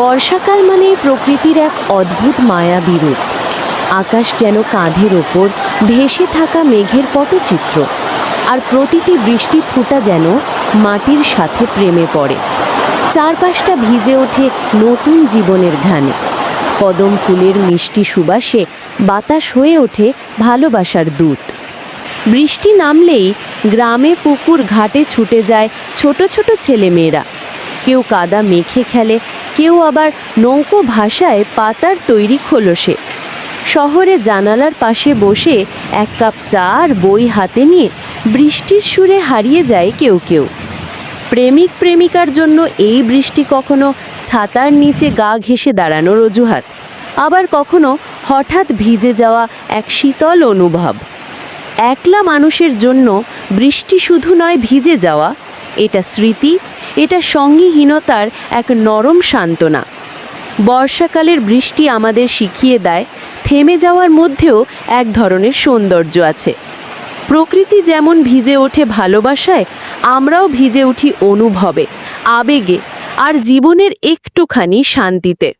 বর্ষাকাল মানে প্রকৃতির এক অদ্ভুত মায়াবী রূপ আকাশ যেন কাঁধের ওপর ভেসে থাকা মেঘের পটচিত্র, আর প্রতিটি বৃষ্টি ফুটা যেন মাটির সাথে প্রেমে পড়ে। চারপাশটা ভিজে ওঠে নতুন জীবনের ঘ্রাণে। কদম ফুলের মিষ্টি সুবাসে বাতাস হয়ে ওঠে ভালোবাসার দূত। বৃষ্টি নামলেই গ্রামে পুকুর ঘাটে ছুটে যায় ছোট ছোট ছেলেমেয়েরা। কেউ কাদা মেখে খেলে, কেউ আবার নৌকো ভাষায় পাতার তৈরি খোলসে। শহরে জানালার পাশে বসে এক কাপ চা আর বই হাতে নিয়ে বৃষ্টির সুরে হারিয়ে যায় কেউ কেউ। প্রেমিক প্রেমিকার জন্য এই বৃষ্টি কখনো ছাতার নিচে গা ঘেঁষে দাঁড়ানোর অজুহাত, আবার কখনো হঠাৎ ভিজে যাওয়া এক শীতল অনুভব। একলা মানুষের জন্য বৃষ্টি শুধু নয় ভিজে যাওয়া, এটা স্মৃতি এটা সঙ্গীহীনতার এক নরম সান্ত্বনা। বর্ষাকালের বৃষ্টি আমাদের শিখিয়ে দেয়, থেমে যাওয়ার মধ্যেও এক ধরনের সৌন্দর্য আছে। প্রকৃতি যেমন ভিজে ওঠে ভালোবাসায়, আমরাও ভিজে উঠি অনুভবে, আবেগে, আর জীবনের একটুখানি শান্তিতে।